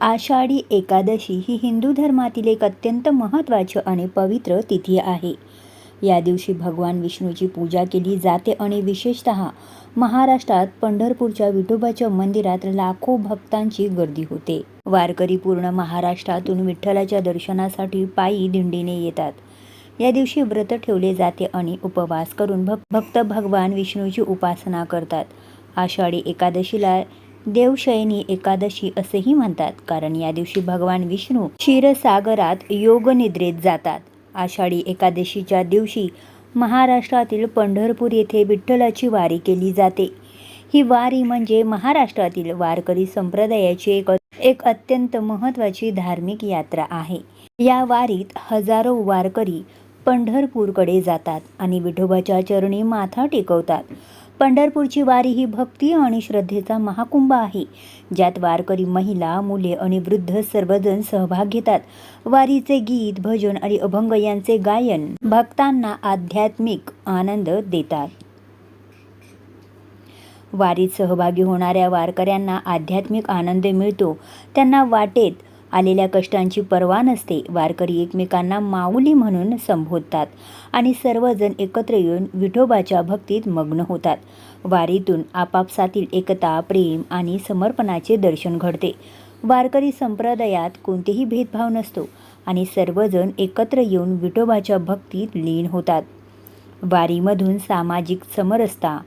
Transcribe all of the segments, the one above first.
आषाढी एकादशी ही हिंदू धर्मातील एक अत्यंत महत्त्वाची आणि पवित्र तिथी आहे. या दिवशी भगवान विष्णूची पूजा केली जाते आणि विशेषत महाराष्ट्रात पंढरपूरच्या विठोबाच्या मंदिरात लाखो भक्तांची गर्दी होते. वारकरी पूर्ण महाराष्ट्रातून विठ्ठलाच्या दर्शनासाठी पायी दिंडीने येतात. या दिवशी व्रत ठेवले जाते आणि उपवास करून भक्त भगवान विष्णूची उपासना करतात. आषाढी एकादशीला देवशयनी एकादशी असेही म्हणतात. कारण या दिवशी भगवान विष्णू क्षीरसागरात योगनिद्रेत जातात. आषाढी एकादशीच्या दिवशी महाराष्ट्रातील पंढरपूर येथे विठ्ठलाची वारी केली जाते. ही वारी म्हणजे महाराष्ट्रातील वारकरी संप्रदायाची एक एक अत्यंत महत्त्वाची धार्मिक यात्रा आहे. या वारीत हजारो वारकरी पंढरपूरकडे जातात आणि विठोबाच्या चरणी माथा टेकवतात. पंढरपूरची वारी ही भक्ती आणि श्रद्धेचा महाकुंभ आहे. ज्यात वारकरी महिला मुले आणि वृद्ध सर्वजण सहभाग घेतात. वारीचे गीत भजन आणि अभंग यांचे गायन भक्तांना आध्यात्मिक आनंद देतात. वारीत सहभागी होणाऱ्या वारकऱ्यांना आध्यात्मिक आनंद मिळतो. त्यांना वाटेत आलेल्या कष्टांची पर्वा नसते. वारकरी एकमेकांना माऊली म्हणून संबोधतात आणि सर्वजण एकत्र येऊन विठोबाच्या भक्तीत मग्न होतात. वारीतून आपापसातील एकता प्रेम आणि समर्पणाचे दर्शन घडते. वारकरी संप्रदायात कोणतेही भेदभाव नसतो आणि सर्वजण एकत्र येऊन विठोबाच्या भक्तीत लीन होतात. वारीमधून सामाजिक समरसता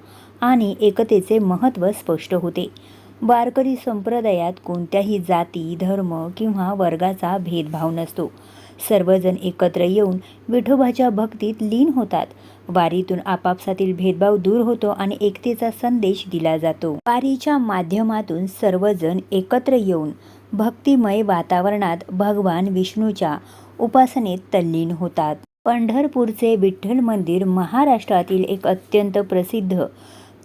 आणि एकतेचे महत्त्व स्पष्ट होते. वारकरी संप्रदायात कोणत्याही जाती धर्म किंवा वर्गाचा भेदभाव नसतो. सर्वजण एकत्र येऊन विठोबाच्या भक्तीत लीन होतात. वारीतून आपापसातील भेदभाव दूर होतो आणि एकतेचा संदेश दिला जातो. वारीच्या माध्यमातून सर्वजण एकत्र येऊन भक्तिमय वातावरणात भगवान विष्णूच्या उपासनेत तल्लीन होतात. पंढरपूरचे विठ्ठल मंदिर महाराष्ट्रातील एक अत्यंत प्रसिद्ध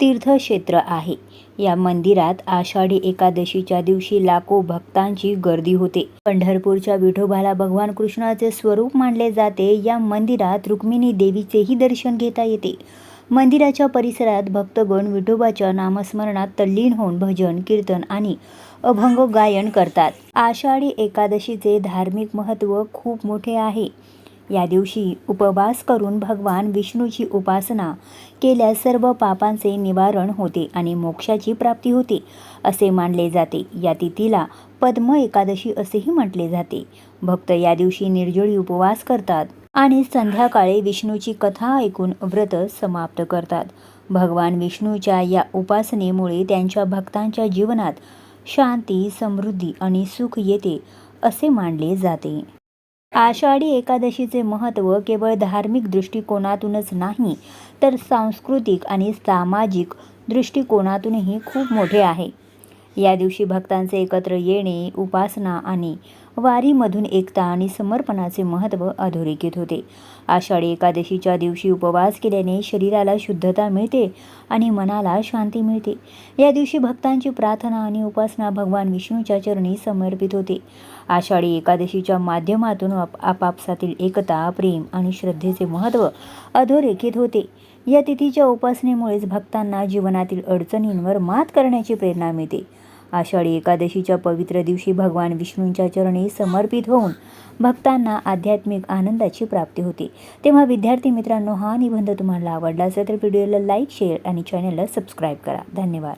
तीर्थक्षेत्र आहे. या मंदिरात आषाढी एकादशीच्या दिवशी लाखो भक्तांची गर्दी होते. पंढरपूरच्या विठोबाला भगवान कृष्णाचे स्वरूप मानले जाते. या मंदिरात रुक्मिणी देवीचेही दर्शन घेता येते. मंदिराच्या परिसरात भक्तगण विठोबाच्या नामस्मरणात तल्लीन होऊन भजन कीर्तन आणि अभंग गायन करतात. आषाढी एकादशीचे धार्मिक महत्त्व खूप मोठे आहे. या दिवशी उपवास करून भगवान विष्णूची उपासना केल्यास सर्व पापांचे निवारण होते आणि मोक्षाची प्राप्ती होते असे मानले जाते. या तिथीला पद्म एकादशी असेही म्हटले जाते. भक्त या दिवशी निर्जळी उपवास करतात आणि संध्याकाळी विष्णूची कथा ऐकून व्रत समाप्त करतात. भगवान विष्णूच्या या उपासनेमुळे त्यांच्या भक्तांच्या जीवनात शांती समृद्धी आणि सुख येते असे मानले जाते. आषाढी एकादशीचे महत्त्व केवळ धार्मिक दृष्टिकोनातूनच नाही तर सांस्कृतिक आणि सामाजिक दृष्टिकोनातूनही खूप मोठे आहे. या दिवशी भक्तांचे एकत्र येणे उपासना आणि वारीमधून एकता आणि समर्पणाचे महत्त्व अधोरेखित होते. आषाढी एकादशीच्या दिवशी उपवास केल्याने शरीराला शुद्धता मिळते आणि मनाला शांती मिळते. या दिवशी भक्तांची प्रार्थना आणि उपासना भगवान विष्णूच्या चरणी समर्पित होते. आषाढी एकादशीच्या माध्यमातून आप आपापसातील एकता प्रेम आणि श्रद्धेचे महत्त्व अधोरेखित होते. या तिथीच्या उपासनेमुळेच भक्तांना जीवनातील अडचणींवर मात करण्याची प्रेरणा मिळते. आषाढी एकादशीच्या पवित्र दिवशी भगवान विष्णूंच्या चरणी समर्पित होऊन भक्तांना आध्यात्मिक आनंदाची प्राप्ती होते. तेव्हा विद्यार्थी मित्रांनो हा निबंध तुम्हाला आवडला असेल तर व्हिडिओला लाईक शेअर आणि चॅनलला सबस्क्राईब करा. धन्यवाद.